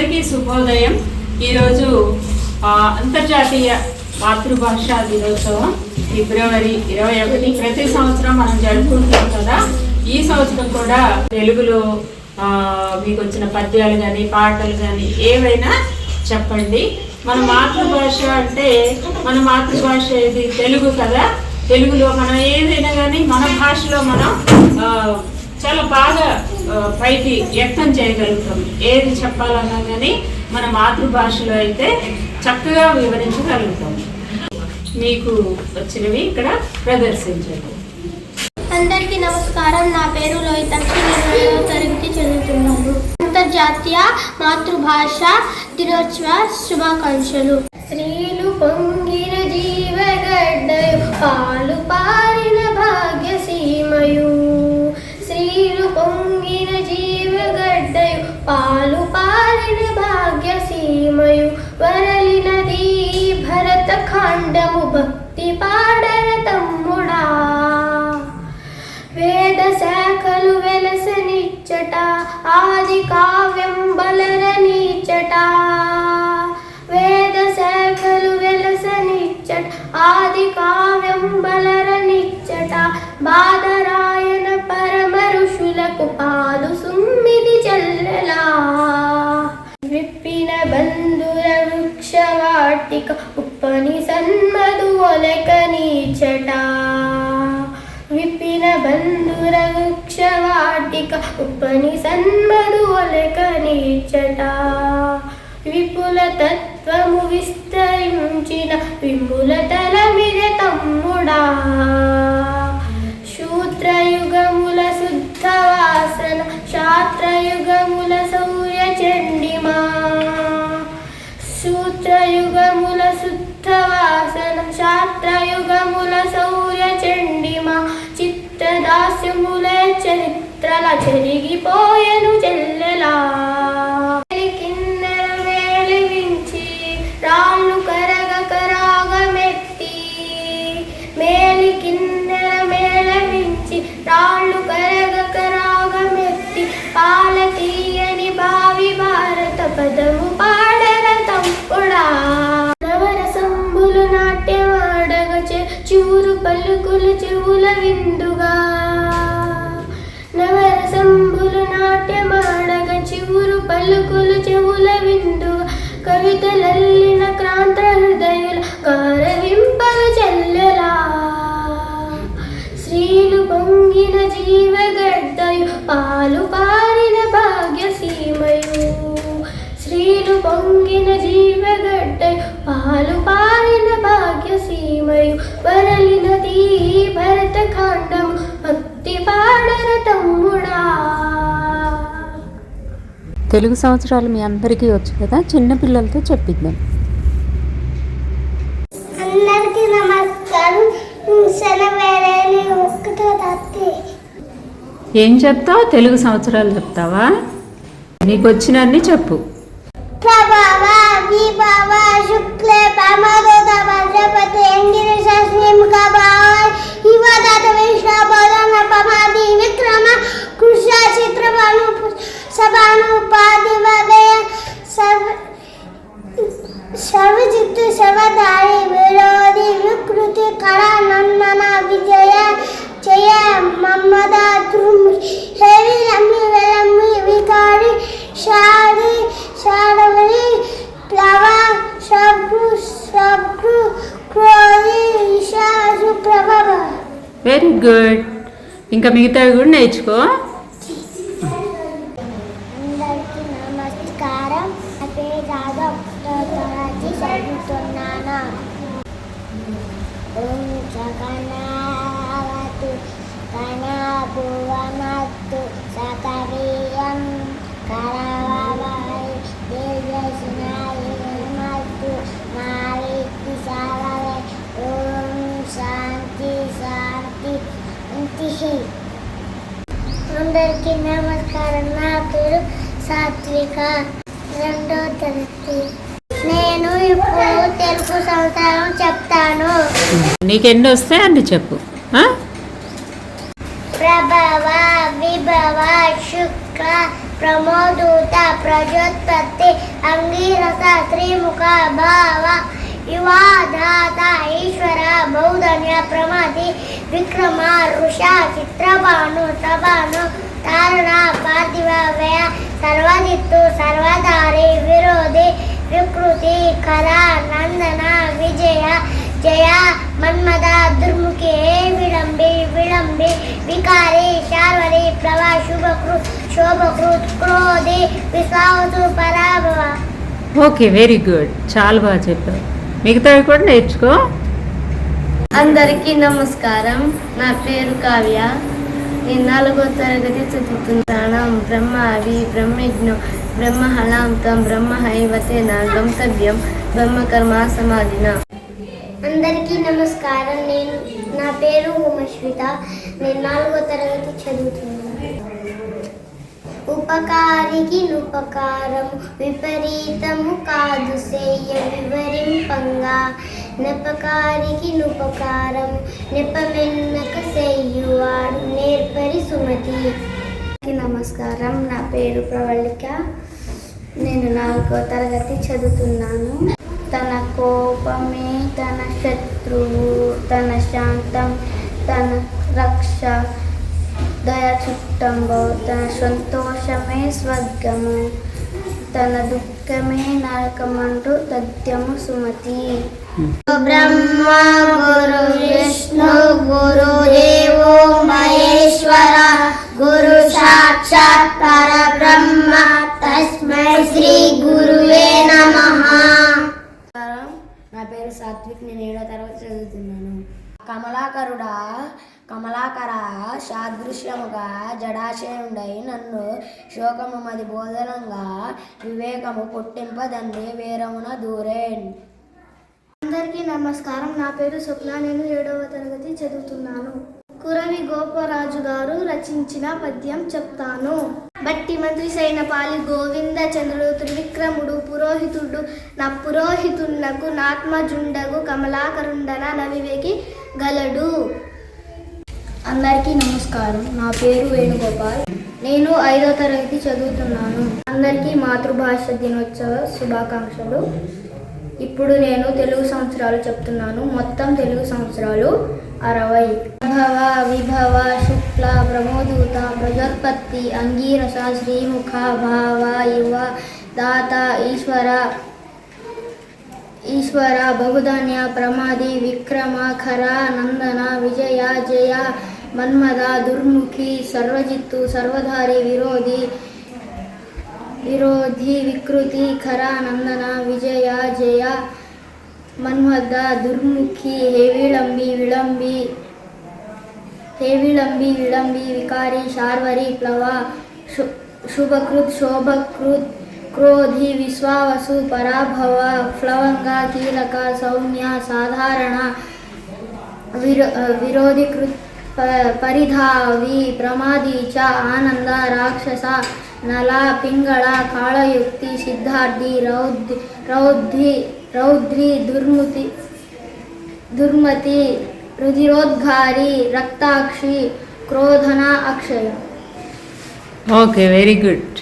అందరికీ శుభోదయం. ఈరోజు అంతర్జాతీయ మాతృభాష దినోత్సవం ఫిబ్రవరి ఇరవై ఒకటి. ప్రతి సంవత్సరం మనం జరుపుకుంటాం కదా. ఈ సంవత్సరం కూడా తెలుగులో మీకు వచ్చిన పద్యాలు కానీ పాటలు కానీ ఏవైనా చెప్పండి. మన మాతృభాష అంటే మన మాతృభాష ఇది తెలుగు కదా. తెలుగులో మనం ఏదైనా కానీ మన భాషలో మనం చాలా బాగా పైకి వ్యక్తం చేయగలుగుతాం. ఏది చెప్పాలన్నా కానీ మన మాతృభాషలో అయితే చక్కగా వివరించగలుగుతాం. మీకు వచ్చినవి ఇక్కడ ప్రదర్శించండి. అందరికీ నమస్కారం. నా పేరు లోహితాక్షి నేను ఐదవ తరగతి చదువుతున్నాను. అంతర్జాతీయ మాతృభాష దినోత్సవ శుభాకాంక్షలు. స్త్రీలు పొంగిన జీవగడ్డయు పాలు పాలు సుమ్మిది చల్లలా. విప్పిన బంధుర వృక్షవాటిక ఉప్పని సన్మధు ఒలకనీచట విప్పిన బంధుర వృక్షవాటిక ఉప్పని సన్మధు ఒలకనీచట విపుల తత్వము విస్తరించిన విముల తల మీద తమ్ముడా. శూద్రయుగముల వాసన శాస్త్రయుగముల సౌర్య చండిమా. సూత్రయుగముల శుద్ధ వాసన శాస్త్రయుగముల సౌర్య చండిమా. చిత్తదాస్యముల చరిత్రల చెరిగిపోయెను చెల్లెలా పలుకులు చెవుల విందుగా. నవరసంబులు నాట్యమాడగ చివురు పలుకులు చెవుల ఖండము భక్తి పాడర తమ్ముడా తెలుగు సంవత్సరాలు మీ అందరికీ వచ్చు కదా? చిన్న పిల్లలతో చెప్పిద్దాం. అందరికీ నమస్కారం. ఏం చెప్తావు? తెలుగు సంవత్సరాలు చెప్తావా? నీకు వచ్చినన్ని చెప్పు. ప్రభావ విభవ శుక్లే పమదోద భద్రపతి ఎంగిరి సస్మిముఖ భావ ಶ್ರಭಾನುಪ గుడ్ ఇంకా మిగతావి కూడా నేర్చుకో. అందరికీ నమస్కారం. నా పేరు రాధా తరగతి చదువుతున్నాను? ఓం జగన్నావతు గణభువనత్తు సకరీయం అందరికీ నమస్కారం. నా పేరు సాత్విక. రెండో తరగతి. నేను ఇప్పుడు తెలుగు సంవత్సరం చెప్తాను. నీకెన్ని వస్తాయి అన్ని చెప్పు. ఆ? ప్రభవ విభవ శుక్ల ప్రమోదూత ప్రజోత్పత్తి అంగీరస శ్రీముఖ భావ యువా ధాత ఈశ్వర బౌధన్య ప్రమతి విక్రమ ఋష చిత్రభాను సభాను తారణ పార్థివ వ్యయ సర్వదిత్తు సర్వధారి విరోధి వికృతి కళ నందన విజయ జయ మన్మద దుర్ముఖి విళంబి విళంబి వికారి శార్వరి ప్లవ శుభకృత్ శోభకృత్ క్రోధి విశ్వాసు పరాభవ ఓకే వెరీ గుడ్ చాలా బాగా చెప్పావు మిగతావి కూడా నేర్చుకో. అందరికీ నమస్కారం. నా పేరు కావ్య. నేను నాలుగో తరగతి చదువుతున్నాను. బ్రహ్మ అవి బ్రహ్మజ్ఞం బ్రహ్మ హలాంతం బ్రహ్మ హైవతేన గంతవ్యం బ్రహ్మకర్మ సమాధిన. అందరికీ నమస్కారం. నేను నా పేరు ఉమశ్విత. నేను నాలుగో తరగతి చదువుతున్నాను. ఉపకారికి నుపకారం విపరీతము కాదు సేయ వివరింపంగా. నెపకారికి నుపకారం నెపమెన్నక సేయువాడు నేర్పరి సుమతి. నమస్కారం. నా పేరు ప్రవళిక. నేను నాలుగో తరగతి చదువుతున్నాను. తన కోపమే తన శత్రువు తన శాంతం తన రక్ష దయ చుట్టంబో తన సంతోషమే స్వర్గము తన దుఃఖమే నరకమంటూ తథ్యము సుమతి బ్రహ్మ గురు విష్ణు గురు దేవో మహేశ్వర గురు సాక్షాత్ కమలాకర సాదృశ్యముగా జడాశయుండై నన్ను శోకము మది బోధనంగా వివేకము పుట్టింపదండి వీరమున దూరేన్. అందరికీ నమస్కారం. నా పేరు స్వప్న. నేను ఏడవ తరగతి చదువుతున్నాను. కురవి గోపరాజు గారు రచించిన పద్యం చెప్తాను. బట్టి మంత్రి సైనపాలి గోవింద చంద్రుడు త్రివిక్రముడు పురోహితుడు నా పురోహితున్నకు నాత్మజుండగు కమలాకరుండన నవివేకి గలడు. అందరికీ నమస్కారం. నా పేరు వేణుగోపాల్. నేను ఐదో తరగతి చదువుతున్నాను. అందరికీ మాతృభాష దినోత్సవ శుభాకాంక్షలు. ఇప్పుడు నేను తెలుగు సంవత్సరాలు చెప్తున్నాను. మొత్తం తెలుగు సంవత్సరాలు అరవై. విభవ విభవ శుక్ల ప్రమోదూత ప్రజోత్పత్తి అంగీరస శ్రీముఖ భావ యువ దాత ఈశ్వర ఈశ్వర బహుధాన్య ప్రమాది విక్రమ ఖర నందన విజయ జయ మన్మద దుర్ముఖి సర్వజిత్తు సర్వధారి విరోధి విరోధి వికృతి ఖర నందన విజయ జయ మన్మద దుర్ముఖి హేవిళంబి విళంబి హేవిళంబి విళంబి వికారి శార్వరి ప్లవ శుభకృత్ శోభకృత్ క్రోధి విశ్వావసు పరాభవ ప్లవంగ కీలక సౌమ్య సాధారణ విరో విరోధికృత్ प परिधावी प्रमादीच्या आनंद राक्षसा नला पिंगळ काळयुक्ती सिद्धार्थी रौद् रौद्री रौद्री दुर्मती दुर्मती रुधिरोद्गारी रक्ताक्षी क्रोधना अक्षय। Okay very good